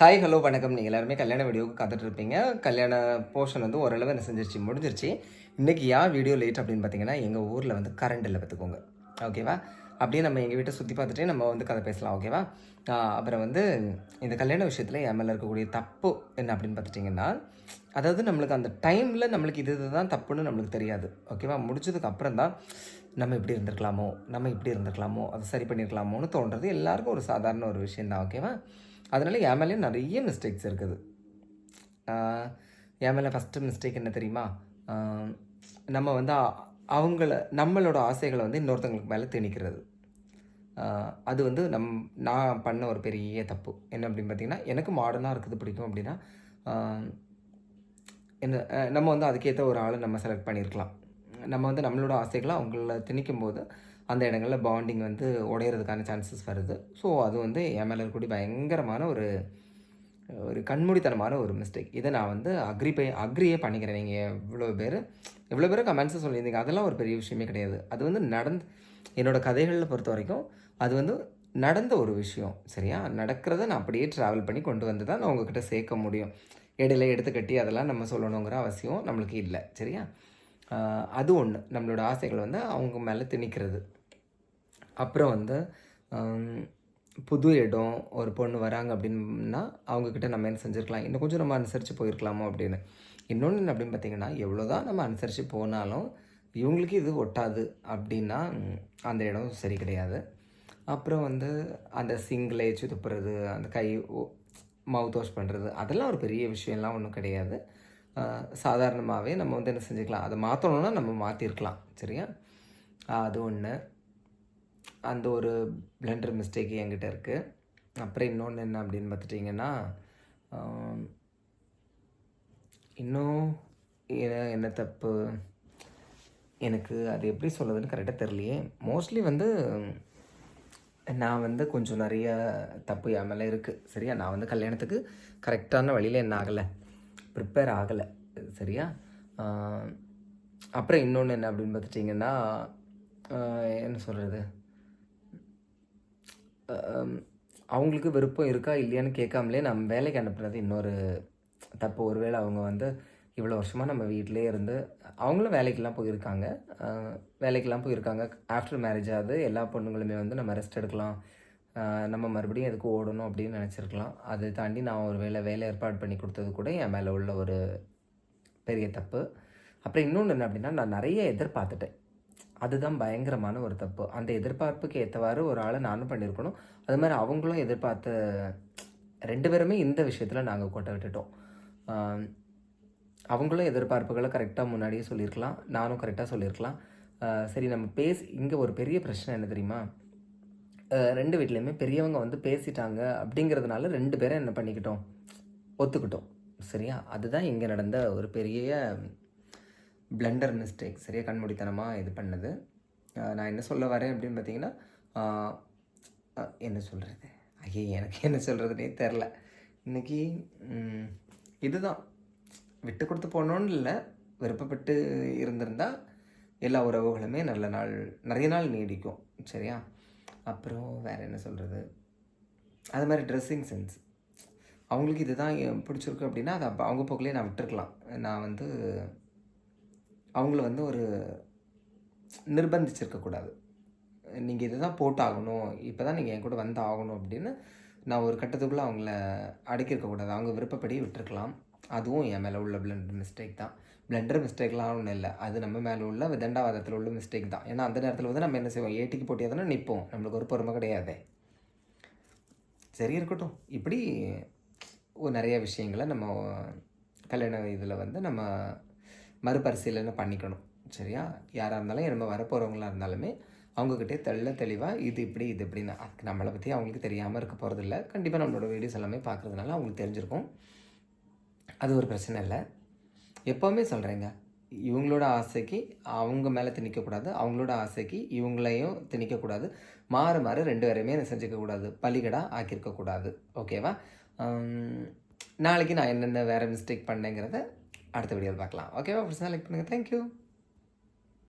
Hi hello வணக்கம். நீங்கள் எல்லாருமே கல்யாண வீடியோவுக்கு காத்துட்ருப்பீங்க. கல்யாண போர்ஷன் வந்து ஓரளவு என்ன செஞ்சிருச்சு முடிஞ்சிருச்சு. இன்றைக்கி ஏன் வீடியோ லேட் அப்படின்னு பார்த்தீங்கன்னா எங்கள் ஊரில் வந்து கரண்ட் இல்லை பார்த்துக்கோங்க ஓகேவா அப்படியே நம்ம எங்கள் வீட்டை சுற்றி பார்த்துட்டே நம்ம வந்து கதை பேசலாம் ஓகேவா அப்புறம் வந்து இந்த கல்யாண விஷயத்தில் என் மேலே இருக்கக்கூடிய தப்பு என்ன அப்படின்னு பார்த்துட்டிங்கன்னா அதாவது நம்மளுக்கு அந்த டைமில் நம்மளுக்கு இது இதுதான் தப்புன்னு நம்மளுக்கு தெரியாது ஓகேவா முடிச்சதுக்கு அப்புறம் தான் நம்ம இப்படி இருந்திருக்கலாமோ? நம்ம இப்படி இருந்திருக்கலாமோ? அதை சரி பண்ணியிருக்கலாமோன்னு தோன்றது எல்லாருக்கும் ஒரு சாதாரண ஒரு விஷயம் தான் ஓகேவா அதனால் என் மேலேயும் நிறைய மிஸ்டேக்ஸ் இருக்குது. என் மேலே ஃபஸ்ட்டு மிஸ்டேக் என்ன தெரியுமா? நம்ம வந்து அவங்கள நம்மளோட ஆசைகளை வந்து இன்னொருத்தவங்களுக்கு மேலே திணிக்கிறது. அது வந்து நம் நான் பண்ண ஒரு பெரிய தப்பு. என்ன அப்படின்னு பார்த்தீங்கன்னா எனக்கு மாடர்னாக இருக்குது பிடிக்கும் அப்படின்னா என்ன நம்ம வந்து அதுக்கேற்ற ஒரு ஆளை நம்ம செலக்ட் பண்ணியிருக்கலாம். நம்ம வந்து நம்மளோட ஆசைகளை அவங்கள திணிக்கும் போது அந்த இடங்களில் பாண்டிங் வந்து உடையிறதுக்கான சான்சஸ் வருது. ஸோ அது வந்து என் மேலே இருக்கக்கூடிய பயங்கரமான ஒரு ஒரு கண்மூடித்தனமான ஒரு மிஸ்டேக் இதை நான் வந்து அக்ரி பை அக்ரியே பண்ணிக்கிறேன். நீங்கள் எவ்வளோ பேர் எவ்வளோ பேர் கமெண்ட்ஸை சொல்லியிருந்தீங்க. அதெல்லாம் ஒரு பெரிய விஷயமே கிடையாது. அது வந்து நடந்து என்னோடய கதைகளில் பொறுத்த வரைக்கும் அது வந்து நடந்த ஒரு விஷயம் சரியா? நடக்கிறத நான் அப்படியே ட்ராவல் பண்ணி கொண்டு வந்து தான் நான் உங்ககிட்ட சேர்க்க முடியும். இடையில எடுத்து கட்டி அதெல்லாம் நம்ம சொல்லணுங்கிற அவசியம் நம்மளுக்கு இல்லை சரியா? அது ஒன்று நம்மளோட ஆசைகள் வந்து அவங்க மேலே திணிக்கிறது. அப்புறம் வந்து புது இடம் ஒரு பொண்ணு வராங்க அப்படின்னா அவங்கக்கிட்ட நம்ம என்ன செஞ்சுருக்கலாம்? இன்னும் கொஞ்சம் நம்ம அனுசரித்து போயிருக்கலாமோ அப்படின்னு. இன்னொன்று என்ன அப்படின்னு பார்த்தீங்கன்னா எவ்வளோ தான் நம்ம அனுசரித்து போனாலும் இவங்களுக்கு இது ஒட்டாது அப்படின்னா அந்த இடம் சரி கிடையாது. அப்புறம் வந்து அந்த சிங்கிளை துப்புறது அந்த கை மவுத் வாஷ் பண்ணுறது அதெல்லாம் ஒரு பெரிய விஷயம்லாம் ஒன்றும் கிடையாது. சாதாரணமாகவே நம்ம வந்து என்ன செஞ்சுக்கலாம். அதை மாற்றணும்னா நம்ம மாற்றிருக்கலாம் சரியா? அது ஒன்று அந்த ஒரு பிளண்டர் மிஸ்டேக் என்கிட்ட இருக்குது அப்புறம் இன்னொன்று என்ன அப்படின்னு பார்த்துட்டிங்கன்னா இன்னும் என்ன- என்ன தப்பு? எனக்கு அது எப்படி சொல்லுதுன்னு கரெக்டாக தெரியலையே. மோஸ்ட்லி வந்து நான் வந்து கொஞ்சம் நிறைய தப்பு என் மேலே இருக்குது சரியா? நான் வந்து கல்யாணத்துக்கு கரெக்டான வழியில் என்ன ஆகலை ப்ரிப்பேர் ஆகலை. சரியா? அப்புறம் இன்னொன்று என்ன அப்படின்னு பார்த்துட்டிங்கன்னா என்ன சொல்கிறது அவங்களுக்கு விருப்பம் இருக்கா இல்லையான்னு கேட்காமலே நம்ம வேலைக்கு அனுப்புனது இன்னொரு தப்பு. ஒருவேளை அவங்க வந்து இவ்வளோ வருஷமாக நம்ம வீட்டிலே இருந்து அவங்களும் வேலைக்கெல்லாம் போயிருக்காங்க. வேலைக்கெல்லாம் போயிருக்காங்க. ஆஃப்டர் மேரேஜ் ஆகுது. எல்லா பொண்ணுங்களுமே வந்து நம்ம ரெஸ்ட் எடுக்கலாம். நம்ம மறுபடியும் எதுக்கு ஓடணும் அப்படின்னு நினச்சிருக்கலாம். அதை தாண்டி நான் ஒரு வேலை வேலை ஏற்பாடு பண்ணி கொடுத்தது கூட என் மேலே உள்ள ஒரு பெரிய தப்பு. அப்புறம் இன்னொன்று என்ன அப்படின்னா நான் நிறைய எதிர்பார்த்துட்டேன். அதுதான் பயங்கரமான ஒரு தப்பு. அந்த எதிர்பார்ப்புக்கு ஏற்றவாறு ஒரு ஆளை நானும் பண்ணியிருக்கணும். அது மாதிரி அவங்களும் எதிர்பார்த்த ரெண்டு பேருமே இந்த விஷயத்தில் நாங்கள் கொட்டை விட்டுட்டோம். அவங்களும் எதிர்பார்ப்புகளை கரெக்டாக முன்னாடியே சொல்லியிருக்கலாம். நானும் கரெக்டாக சொல்லியிருக்கலாம். சரி நம்ம பேசி இங்கே ஒரு பெரிய பிரச்சனை என்ன தெரியுமா? ரெண்டு வீட்லேயுமே பெரியவங்க வந்து பேசிட்டாங்க அப்படிங்கிறதுனால ரெண்டு பேரும் என்ன பண்ணிக்கிட்டோம்? ஒத்துக்கிட்டோம். சரியா? அதுதான் இங்கே நடந்த ஒரு பெரிய பிளண்டர் மிஸ்டேக் சரியா? கண்மூடித்தனமாக இது பண்ணது. நான் என்ன சொல்ல வரேன் அப்படின்னு பார்த்தீங்கன்னா என்ன சொல்கிறது ஐயே எனக்கு என்ன சொல்கிறதுனே தெரில இன்னைக்கு இதுதான். விட்டு கொடுத்து போனோன்னு இல்லை. விருப்பப்பட்டு இருந்திருந்தால் எல்லா உறவுகளுமே நல்ல நாள் நிறைய நாள் நீடிக்கும். சரியா? அப்புறம் வேறு என்ன சொல்கிறது அது மாதிரி ட்ரெஸ்ஸிங் சென்ஸ் அவங்களுக்கு இதுதான் எ- பிடிச்சிருக்கு அப்படின்னா அதை அவங்க போக்கிலே நான் விட்டுருக்கலாம். நான் வந்து அவங்கள வந்து ஒரு நிர்பந்திச்சிருக்கக்கூடாது நீங்கள் இதுதான் போட்டாகணும். இப்போ தான் நீங்கள் என் கூட வந்து ஆகணும் அப்படின்னு நான் ஒரு கட்டத்துக்குள்ளே அவங்கள அடக்கியிருக்கக்கூடாது அவங்க விருப்பப்படி விட்டுருக்கலாம். அதுவும் என் மேலே உள்ள பிளண்டர் மிஸ்டேக் தான். பிளண்டர் மிஸ்டேக்லாம் ஒன்றும் இல்லை. அது நம்ம மேலே உள்ள விதண்டாவாதத்தில் உள்ள மிஸ்டேக் தான். ஏன்னா அந்த நேரத்தில் வந்து நம்ம என்ன செய்வோம்? ஏட்டிக்கு போட்டியாக தானே நிற்போம் நம்மளுக்கு ஒரு பொறுமை கிடையாது. சரி இருக்கட்டும். இப்படி ஒரு நிறைய விஷயங்களை நம்ம கல்யாண இதில் வந்து நம்ம மறுபரிசீலனை பண்ணிக்கணும். சரியா? யாராக இருந்தாலும் நம்ம வரப்போகிறவங்களா இருந்தாலுமே அவங்கக்கிட்டே தெள்ள தெளிவாக இது இப்படி இது இப்படின்னு. அதுக்கு நம்மளை பற்றி அவங்களுக்கு தெரியாமல் இருக்க போகிறதில்ல கண்டிப்பாக நம்மளோட வீடியோஸ் எல்லாமே பார்க்குறதுனால அவங்களுக்கு தெரிஞ்சிருக்கும். அது ஒரு பிரச்சனை இல்லை. எப்போவுமே சொல்கிறேங்க இவங்களோட ஆசைக்கு அவங்க மேலே திணிக்கக்கூடாது அவங்களோட ஆசைக்கு இவங்களையும் திணிக்கக்கூடாது. மாறு மாறு ரெண்டு பேரையுமே என்ன செஞ்சுக்கக்கூடாது பலிகடா ஆக்கியிருக்கக்கூடாது. ஓகேவா? நாளைக்கு நான் என்னென்ன வேறு மிஸ்டேக் பண்ணேங்கிறத அடுத்த வீடியோவில் பார்க்கலாம். ஓகேவா? பிரச்சனை லைக் பண்ணுங்கள் தேங்க்யூ